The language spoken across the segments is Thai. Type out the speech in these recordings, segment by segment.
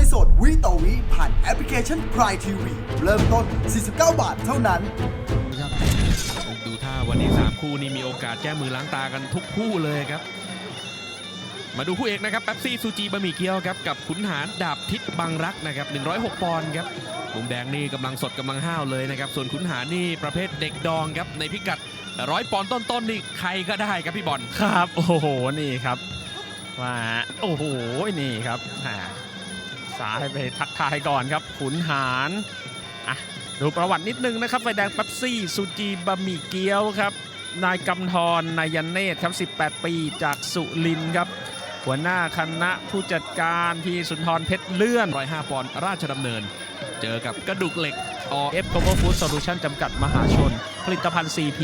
วยสดวิต่อวิผ่านแอปพลิเคชัน Prime TV เริ่มต้น 49 บาทเท่านั้นดูท่าวันนี้ 3 คู่นี่มีโอกาสแก้มือล้างตากันทุกคู่เลยครับ มาดูคู่เอกนะครับแป๊บซี่ซูจีบะหมี่เกี๊ยวครับกับขุนหารดาบทิศบังรักนะครับ 106 ปอนด์ครับมุมแดงนี่กำลังสดกำลังห้าวเลยนะครับ ส่วนขุนหารนี่ประเภทเด็กดองครับในพิกัดร้อยปอนด์ต้นๆนี่ใครก็ได้ครับพี่บอลครับ โอ้โหนี่ครับว่าโอ้โหนี่ครับ อ่าสายไปทักทายก่อนครับขุนหารอะดูประวัตินิดนึงนะครับไฟแดงเป๊ปซี่ซูจีบะหมี่เกี๊ยวครับนายกำธรนายยันเนตรครับ 18 ปีจากสุรินทร์ครับ หัวหน้าคณะผู้จัดการพี่สุนทรเพชรเลื่อน105ปอนด์ราชดำเนิน เจอกับกระดูกเหล็กอ F Global Food Solution จำกัดมหาชน ผลิตภัณฑ์ CP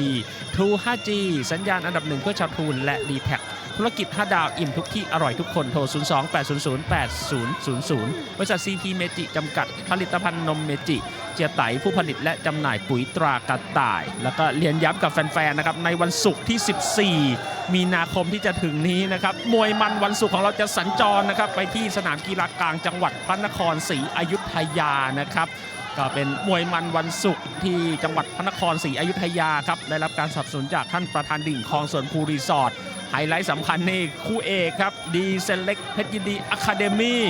True 5G สัญญาณอันดับหนึ่งเพื่อชาวทูนและ d t แท ธุรกิจ 5 ดาวอิ่มทุกที่อร่อยทุกคนโทร 02 800 8000 บริษัท CP เมจิจำกัดผลิตภัณฑ์นมเมจิ เจียไตผู้ผลิตและจำหน่ายปุ๋ยตรากระต่าย แล้วก็เรียนย้ำกับแฟนๆนะครับในวันศุกร์ที่ 14 มีนาคมที่จะถึงนี้นะครับมวยมันวันศุกร์ของเราจะสัญจรนะครับไปที่สนามกีฬากลางจังหวัดพระนครศรีอยุธยานะครับ ก็เป็นมวยมันวันศุกร์ที่จังหวัดพระนครศรีอยุธยาครับ ได้รับการสนับสนุนจากท่านประธานดิ่งคลองสวนภูรีสอร์ทไฮไลท์สำคัญนี่คู่เอกครับดีเซเล็กเพชรยินดีอะคาเดมี่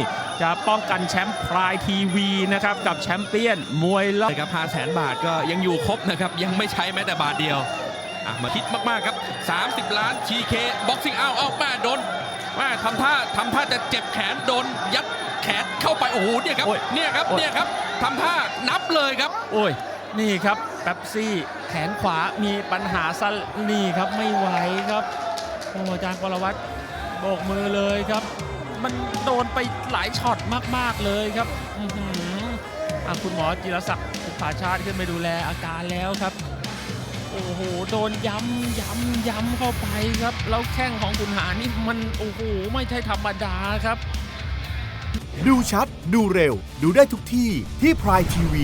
จะป้องกันแชมป์พรายทีวีนะครับ กับแชมเปี้ยนมวยรอบเลยครับ5แสนบาทก็ยังอยู่ครบนะครับ ยังไม่ใช้แม้แต่บาทเดียวอะมาคิดมาก ๆ ครับ 30 ล้าน TK บ็อกซิ่งอ้าวอ้าวแม่โดนแม่ทำท่าทำท่าจะเจ็บแขนโดนยัดแขนเข้าไป โอ้โหเนี่ยครับโอ้ยเนี่ยครับโอ้ยเนี่ยครับ ทำท่านับเลยครับ โอ้ย นี่ครับแป๊บซี่แขนขวามีปัญหาสั้นนี่ครับไม่ไหวครับโอ้อาจารย์กรวัตรโบกมือเลยครับ มันโดนไปหลายช็อตมาก ๆ เลยครับอื้อหืออะคุณหมอจิรศักดิ์สุภาชาติขึ้นไปดูแลอาการแล้วครับ โอ้โห โดนย้ำย้ำย้ำเข้าไปครับ แล้วแข้งของคุณหานี่มัน โอ้โห ไม่ใช่ธรรมดาครับ ดูชัด ดูเร็ว ดูได้ทุกที่ที่ Prime TV